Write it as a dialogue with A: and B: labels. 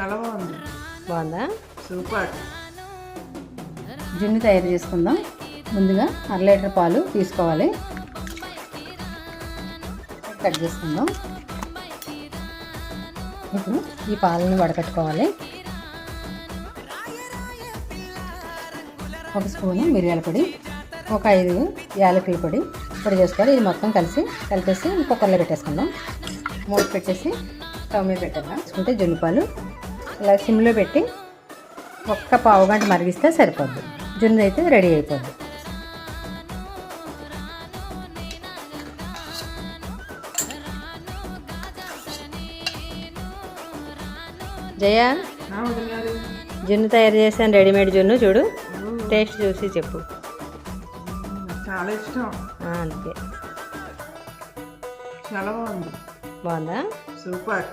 A: చాలా బాగుంది.
B: బాగుందా?
A: సూపర్.
B: జున్ను తయారు చేసుకుందాం. ముందుగా అర లీటర్ పాలు తీసుకోవాలి. కట్ చేసుకుందాం. ఇప్పుడు ఈ పాలని వడకట్టుకోవాలి. ఒక స్పూను మిరియాల పొడి ఒక ఐదు యాలకుల పొడి పొడి చేసుకోవాలి. ఇది మొత్తం కలిసి కలిపేసి కుక్కర్లో పెట్టేసుకుందాం. మూత పెట్టేసి స్టవ్ మీద పెట్టేద్దాం. తీసుకుంటే జున్ను పాలు ఇలా సిమ్లో పెట్టి ఒక్క పావు గంట మరిగిస్తే సరిపోద్ది. జున్ను అయితే రెడీ అయిపోద్ది. జయ జున్ను తయారు చేశాను రెడీమేడ్ జున్ను చూడు. టేస్ట్ చూసి చెప్పు.
A: చాలా ఇష్టం.
B: అంతే.
A: చాలా బాగుంది.
B: బాగుందా?
A: సూపర్.